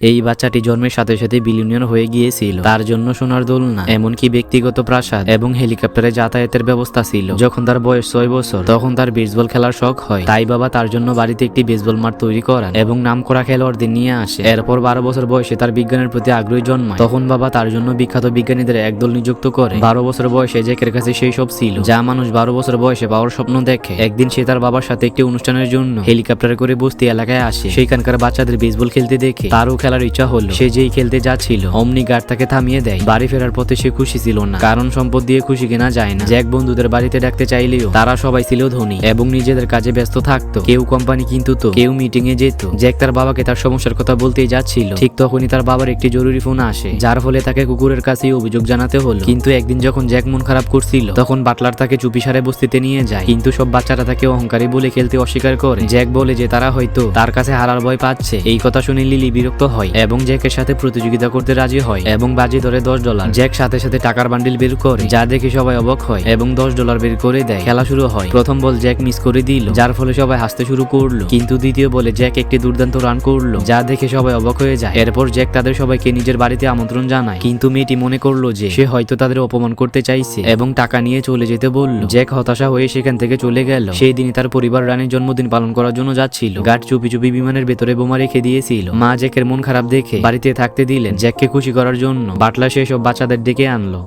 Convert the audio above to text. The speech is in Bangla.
এই বাচ্চাটি জন্মের সাথে সাথে বিলিয়নিয়র হয়ে গিয়েছিল। তার জন্য সোনার দোলনা, এমনকি ব্যক্তিগত প্রাসাদ এবং হেলিকপ্টারে যাতায়াতের ব্যবস্থা ছিল। যখন তার বয়স ছয় বছর, তখন তার বেসবল খেলার শখ হয়। তাই বাবা তার জন্য বাড়িতে একটি বেসবল মাঠ তৈরি করান এবং নামকরা খেলোয়াড়দের নিয়ে আসে। এরপর বারো বছর বয়সে তার বিজ্ঞানের প্রতি আগ্রহী জন্মায়। তখন বাবা তার জন্য বিখ্যাত বিজ্ঞানীদের একদল নিযুক্ত করে। বারো বছর বয়সে জেকের কাছে সেই সব ছিল, যা মানুষ বারো বছর বয়সে পাওয়ার স্বপ্ন দেখে। একদিন সে তার বাবার সাথে একটি অনুষ্ঠানের জন্য হেলিকপ্টারে করে বস্তি এলাকায় আসে। সেখানকার বাচ্চাদের বেসবল খেলতে দেখে তারও খেলার ইচ্ছা হলো। সে যেই খেলতে যাচ্ছিল, অমনি গার্ড তাকে থামিয়ে দেয়। বাড়ি ফেরার পথে সে খুশি ছিল না। কারণ সম্পদ দিয়ে খুশি কেনা যায় না। জ্যাক বন্ধুদের বাড়িতে ডাকতে চাইলেও তারা সবাই ছিল ধনী এবং নিজেদের কাজে ব্যস্ত থাকতো। কেউ কোম্পানি কিন্তু তো, কেউ মিটিং এ যেত। জ্যাক তার বাবাকে তার সমস্যার কথা বলতেই যাচ্ছিল। ঠিক তখনই তার বাবার একটি জরুরি ফোন আসে, যার ফলে তাকে কুকুরের কাছেই অভিযোগ জানাতে হলো। কিন্তু একদিন যখন জ্যাক মন খারাপ করছিল, তখন বাটলার তাকে চুপিসারে বস্তিতে নিয়ে যায়। কিন্তু সব বাচ্চারা তাকে অহংকারী বলে খেলতে অস্বীকার করে। জ্যাক বলে যে তারা হয়তো তার কাছে হারার ভয় পাচ্ছে। এই কথা শুনে লিলি বিরক্ত হয় এবং জ্যাকের সাথে প্রতিযোগিতা করতে রাজি হয় এবং বাজি ধরে দশ ডলার। জ্যাক সাথে সাথে টাকার বান্ডিল বের করে, যা দেখে সবাই অবাক হয় এবং দশ ডলার বের করে দেয়। খেলা শুরু হয়। প্রথম বল জ্যাক মিস করে দিল, যার ফলে সবাই হাসতে শুরু করল। কিন্তু দ্বিতীয় বলে জ্যাক একটি দুর্দান্ত রান করল, যা দেখে সবাই অবাক হয়ে যায়। এরপর জ্যাক তাদের সবাইকে নিজের বাড়িতে আমন্ত্রণ জানায়। কিন্তু মেয়েটি মনে করল যে, সে হয়তো তাদের অপমান করতে চাইছে এবং টাকা নিয়ে চলে যেতে বলল। জ্যাক হতাশা হয়ে সেখান থেকে চলে গেল। সেই দিনই তার পরিবার রানীর জন্মদিন পালন করার জন্য যাচ্ছিল। গার্ড চুপি চুপি বিমানের ভেতরে বোমা রেখে দিয়েছিল। মা জ্যাকের মন খারাপ দেখে বাড়িতে থাকতে দিলেন জ্যাককে খুশি করার জন্য। বাটলা সেসব বাচ্চাদের ডেকে আনলো।